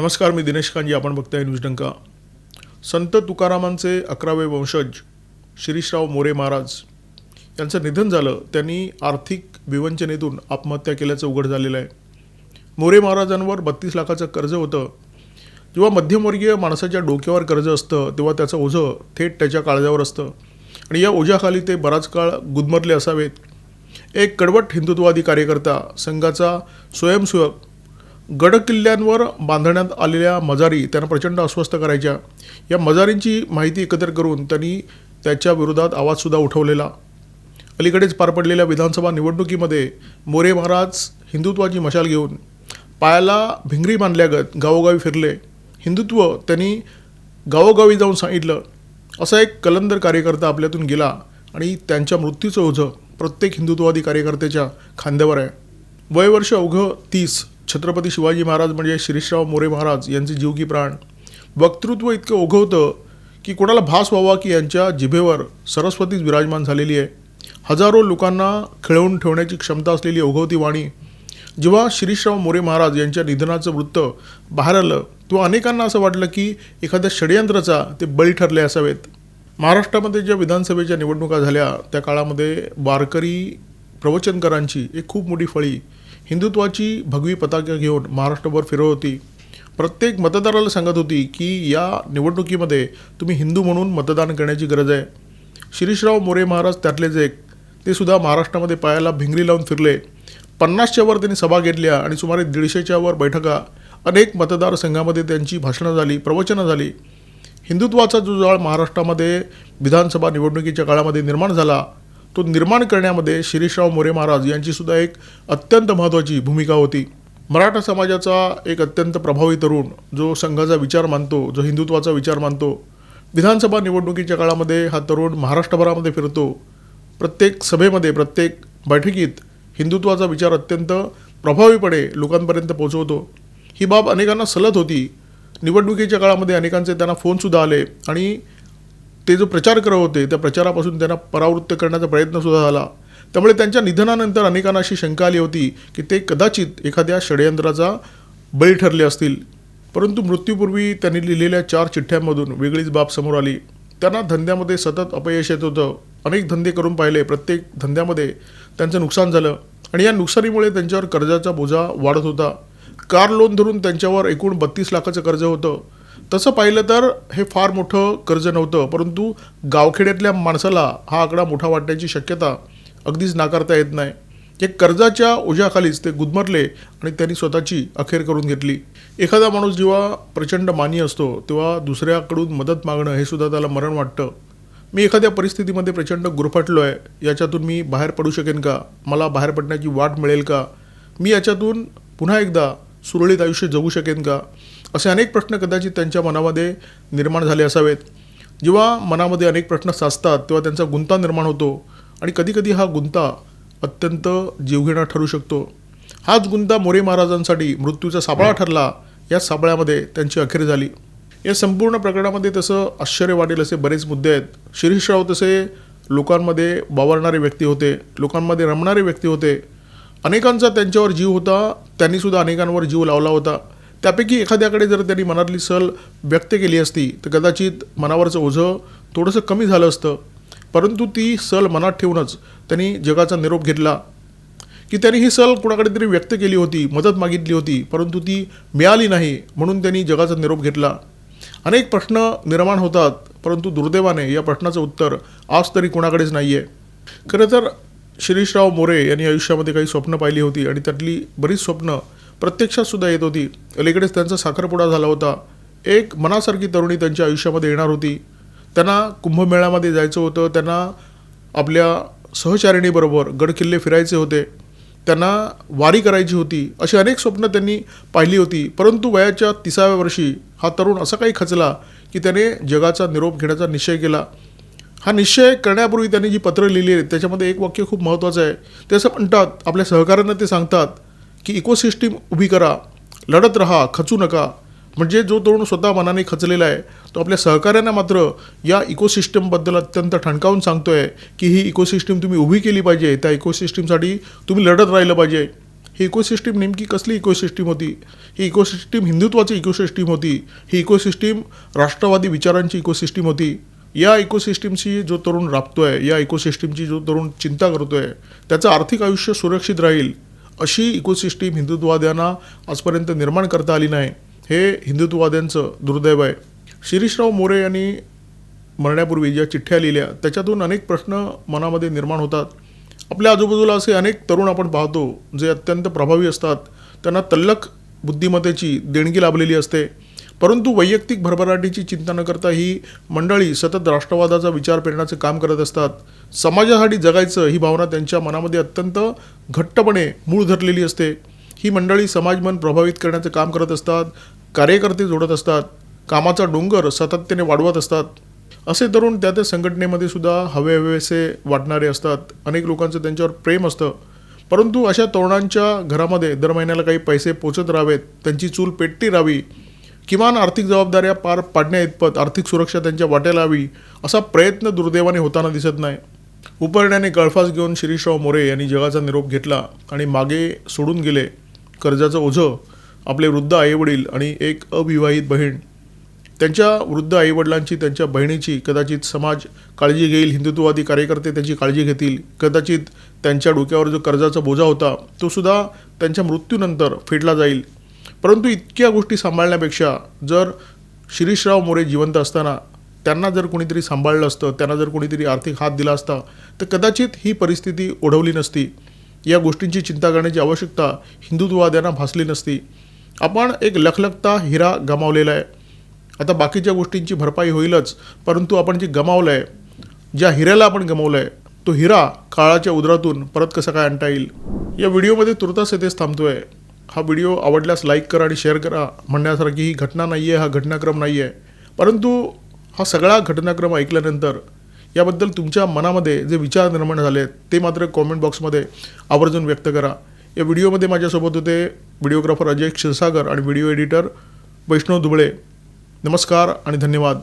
नमस्कार मी दिनेश कांजी आपण बघताय न्यूज डंका. संत तुकारामांचे अकरावे वंशज शिरीषराव मोरे महाराज यांचं निधन झालं. त्यांनी आर्थिक विवंचनेतून आत्महत्या केल्याचं उघड झालेलं आहे. मोरे महाराजांवर बत्तीस लाखाचं कर्ज होतं. जेव्हा मध्यमवर्गीय माणसाच्या डोक्यावर कर्ज असतं तेव्हा त्याचं ओझं थेट त्याच्या काळजावर असतं. आणि या ओझ्याखाली ते बराच काळ गुदमरले असावेत. एक कडवट हिंदुत्ववादी कार्यकर्ता संघाचा स्वयंसेवक गड किल्ल्यांवर बांधण्यात आलेल्या मजारी त्यांना प्रचंड अस्वस्थ करायच्या. या मजारींची माहिती एकत्र करून त्यांनी त्याच्या विरोधात आवाजसुद्धा उठवलेला. अलीकडेच पार पडलेल्या विधानसभा निवडणुकीमध्ये मोरे महाराज हिंदुत्वाची मशाल घेऊन पायाला भिंगरी बांधल्यागत गावोगावी फिरले. हिंदुत्व त्यांनी गावोगावी जाऊन सांगितलं. असा एक कलंदर कार्यकर्ता आपल्यातून गेला आणि त्यांच्या मृत्यूचं ओझं प्रत्येक हिंदुत्ववादी कार्यकर्त्याच्या खांद्यावर आहे. वयवर्ष अवघं तीस. छत्रपती शिवाजी महाराज म्हणजे शिरीषराव मोरे महाराज यांचे जीव की प्राण. वक्तृत्व इतकं ओघवतं की कोणाला भास व्हावा की यांच्या जिभेवर सरस्वतीच विराजमान झालेली आहे. हजारो लोकांना खिळवून ठेवण्याची क्षमता असलेली ओघवती वाणी. जेव्हा शिरीषराव मोरे महाराज यांच्या निधनाचं वृत्त बाहेर आलं तेव्हा अनेकांना असं वाटलं की एखाद्या षडयंत्राचा ते बळी ठरले असावेत. महाराष्ट्रामध्ये ज्या विधानसभेच्या निवडणुका झाल्या त्या काळामध्ये वारकरी प्रवचनकारांची एक खूप मोठी फळी हिंदुत्वाची भगवी पताका घेऊन महाराष्ट्रभर फिरत होती. प्रत्येक मतदाराला सांगत होती की या निवडणुकीमध्ये तुम्ही हिंदू म्हणून मतदान करण्याची गरज आहे. शिरीषराव मोरे महाराज त्यातलेच एक ते सुद्धा महाराष्ट्रामध्ये पायाला भिंगरी लावून फिरले. पन्नासच्या वर त्यांनी सभा घेतल्या आणि सुमारे दीडशेच्या वर बैठका. अनेक मतदारसंघामध्ये त्यांची भाषणं झाली प्रवचनं झाली. हिंदुत्वाचा जो जाळ महाराष्ट्रामध्ये विधानसभा निवडणुकीच्या काळामध्ये निर्माण झाला तो निर्माण करण्यामध्ये शिरीषराव मोरे महाराज यांची सुद्धा एक अत्यंत महत्त्वाची भूमिका होती. मराठा समाजाचा एक अत्यंत प्रभावी तरुण जो संघाचा विचार मानतो जो हिंदुत्वाचा विचार मानतो विधानसभा निवडणुकीच्या काळामध्ये हा तरुण महाराष्ट्रभरामध्ये फिरतो. प्रत्येक सभेमध्ये प्रत्येक बैठकीत हिंदुत्वाचा विचार अत्यंत प्रभावीपणे लोकांपर्यंत पोहोचवतो. ही बाब अनेकांना सलत होती. निवडणुकीच्या काळामध्ये अनेकांचे त्यांना फोनसुद्धा आले आणि ते जो प्रचार करत होते त्या प्रचारापासून त्यांना परावृत्त करण्याचा प्रयत्नसुद्धा झाला. त्यामुळे त्यांच्या निधनानंतर अनेकांना अशी शंका आली होती की ते कदाचित एखाद्या षडयंत्राचा बळी ठरले असतील. परंतु मृत्यूपूर्वी त्यांनी लिहिलेल्या चार चिठ्ठ्यांमधून वेगळीच बाब समोर आली. त्यांना धंद्यामध्ये सतत अपयश येत होतं. अनेक धंदे करून पाहिले. प्रत्येक धंद्यामध्ये त्यांचं नुकसान झालं आणि या नुकसानीमुळे त्यांच्यावर कर्जाचा बोजा वाढत होता. कार लोन धरून त्यांच्यावर एकूण बत्तीस लाखाचं कर्ज होतं. तसं पाहिलं तर हे फार मोठं कर्ज नव्हतं परंतु गावखेड्यातल्या माणसाला हा आकडा मोठा वाटण्याची शक्यता अगदीच नाकारता येत नाही. एक कर्जाच्या ओझ्याखालीच ते गुदमरले आणि त्यांनी स्वतःची अखेर करून घेतली. एखादा माणूस जेव्हा प्रचंड मानी असतो तेव्हा दुसऱ्याकडून मदत मागणं हे सुद्धा त्याला मरण वाटतं. मी एखाद्या परिस्थितीमध्ये प्रचंड गुरफटलो आहे याच्यातून मी बाहेर पडू शकेन का? मला बाहेर पडण्याची वाट मिळेल का? मी याच्यातून पुन्हा एकदा सुरळीत आयुष्य जगू शकेन का? असे अनेक प्रश्न कदाचित त्यांच्या मनामध्ये निर्माण झाले असावेत. जेव्हा मनामध्ये अनेक प्रश्न साचतात तेव्हा त्यांचा गुंता निर्माण होतो आणि कधीकधी हा गुंता अत्यंत जीवघेणा ठरू शकतो. हाच गुंता मोरे महाराजांसाठी मृत्यूचा सापळा ठरला या सापळ्यामध्ये त्यांची अखेर झाली. या संपूर्ण प्रकरणामध्ये तसं आश्चर्य वाटेल असे बरेच मुद्दे आहेत. शिरीषराव तसे लोकांमध्ये वावरणारे व्यक्ती होते लोकांमध्ये रमणारे व्यक्ती होते. अनेकांचा त्यांच्यावर जीव होता त्यांनीसुद्धा अनेकांवर जीव लावला होता. त्यापैकी एखाद्याकडे जर त्यांनी मनातली सल व्यक्त केली असती तर कदाचित मनावरचं ओझं थोडंसं कमी झालं असतं. परंतु ती सल मनात ठेवूनच त्यांनी जगाचा निरोप घेतला. की त्यांनी ही सल कुणाकडे तरी व्यक्त केली होती मदत मागितली होती परंतु ती मिळाली नाही म्हणून त्यांनी जगाचा निरोप घेतला. अनेक प्रश्न निर्माण होतात परंतु दुर्दैवाने या प्रश्नाचं उत्तर आज तरी कुणाकडेच नाही आहे खरं तर शिरीषराव मोरे यांनी आयुष्यामध्ये काही स्वप्न पाहिली होती आणि त्यातली बरीच स्वप्न प्रत्यक्षात सुद्धा येत होती. अलीकडेच त्यांचा साखरपुडा झाला होता. एक मनासारखी तरुणी त्यांच्या आयुष्यामध्ये येणार होती. त्यांना कुंभमेळ्यामध्ये जायचं होतं. त्यांना आपल्या सहचारिणीबरोबर गडकिल्ले फिरायचे होते. त्यांना वारी करायची होती. अशी अनेक स्वप्न त्यांनी पाहिली होती. परंतु वयाच्या तिसाव्या वर्षी हा तरुण असा काही खचला की त्याने जगाचा निरोप घेण्याचा निश्चय केला. हा निश्चय करण्यापूर्वी त्यांनी जी पत्र लिहिली आहेत त्याच्यामध्ये एक वाक्य खूप महत्त्वाचं आहे. ते असं म्हणतात आपल्या सहकाऱ्यांना ते सांगतात की इकोसिस्टीम उभी करा लढत राहा खचू नका. म्हणजे जो तरुण स्वतः मनाने खचलेला आहे तो आपल्या सहकाऱ्यांना मात्र या इकोसिस्टमबद्दल अत्यंत ठणकावून सांगतो आहे की ही इकोसिस्टीम तुम्ही उभी केली पाहिजे त्या इकोसिस्टीमसाठी तुम्ही लढत राहिलं पाहिजे. ही इकोसिस्टीम नेमकी कसली इकोसिस्टीम होती? ही इकोसिस्टीम हिंदुत्वाची इकोसिस्टीम होती? ही इकोसिस्टीम राष्ट्रवादी विचारांची इकोसिस्टीम होती? या इकोसिस्टीमशी जो तरुण राबतो आहे या इकोसिस्टीमची जो तरुण चिंता करतो आहे त्याचं आर्थिक आयुष्य सुरक्षित राहील अशी इकोसिस्टीम हिंदुत्ववाद्यांना आजपर्यंत निर्माण करता आली नाही हे हिंदुत्ववाद्यांचं दुर्दैव आहे. शिरीषराव मोरे यांनी मरण्यापूर्वी ज्या चिठ्ठ्या लिहिल्या त्याच्यातून अनेक प्रश्न मनामध्ये निर्माण होतात. आपल्या आजूबाजूला असे अनेक तरुण आपण पाहतो जे अत्यंत प्रभावी असतात. त्यांना तल्लख बुद्धिमत्तेची देणगी लाभलेली असते. परंतु वैयक्तिक भरभराटीची चिंता न करता ही मंडळी सतत राष्ट्रवादाचा विचार पेरण्याचं काम करत असतात. समाजासाठी जगायचं ही भावना त्यांच्या मनामध्ये अत्यंत घट्टपणे मूळ धरलेली असते. ही मंडळी समाजमन प्रभावित करण्याचं काम करत असतात कार्यकर्ते जोडत असतात कामाचा डोंगर सातत्याने वाढवत असतात. असे तरुण त्या त्या संघटनेमध्ये सुद्धा हवे हवेसे वाटणारे असतात. अनेक लोकांचं त्यांच्यावर प्रेम असतं. परंतु अशा तरुणांच्या घरामध्ये दर महिन्याला काही पैसे पोचत राहावेत त्यांची चूल पेटती राहावी किमान आर्थिक जबाबदाऱ्या पार पाडण्या इतपत आर्थिक सुरक्षा त्यांच्या वाट्याला हवी असा प्रयत्न दुर्दैवाने होताना दिसत नाही. उपरण्याने गळफास घेऊन शिरीषराव मोरे यांनी जगाचा निरोप घेतला आणि मागे सोडून गेले. कर्जाचं ओझं आपले वृद्ध आईवडील आणि एक अविवाहित बहीण. त्यांच्या वृद्ध आईवडिलांची त्यांच्या बहिणीची कदाचित समाज काळजी घेईल हिंदुत्ववादी कार्यकर्ते त्यांची काळजी घेतील कदाचित त्यांच्या डोक्यावर जो कर्जाचा बोजा होता तो सुद्धा त्यांच्या मृत्यूनंतर फेडला जाईल. परंतु इतक्या गोष्टी सांभाळण्यापेक्षा जर शिरीषराव मोरे जिवंत असताना त्यांना जर कोणीतरी सांभाळलं असतं त्यांना जर कोणीतरी आर्थिक हात दिला असता तर कदाचित ही परिस्थिती ओढवली नसती. या गोष्टींची चिंता करण्याची आवश्यकता हिंदुत्ववाद्यांना भासली नसती. आपण एक लखलखता हिरा गमावलेला आहे. आता बाकीच्या गोष्टींची भरपाई होईलच परंतु आपण जे गमावलं आहे ज्या हिऱ्याला आपण गमावलं आहे तो हिरा काळाच्या उदरातून परत कसा काय आणता येईल? या व्हिडिओमध्ये तुर्तास येथेच थांबतो आहे हा व्हिडिओ आवडल्यास लाईक करा आणि शेअर करा. म्हणण्यासारखी ही घटना नाही आहे हा घटनाक्रम नाही आहे परंतु हा सगळा घटनाक्रम ऐकल्यानंतर याबद्दल तुमच्या मनामध्ये जे विचार निर्माण झाले आहेत ते मात्र कॉमेंट बॉक्समध्ये आवर्जून व्यक्त करा. या व्हिडिओमध्ये माझ्यासोबत होते व्हिडिओग्राफर अजय क्षीरसागर आणि व्हिडिओ एडिटर वैष्णव दुबळे. नमस्कार आणि धन्यवाद.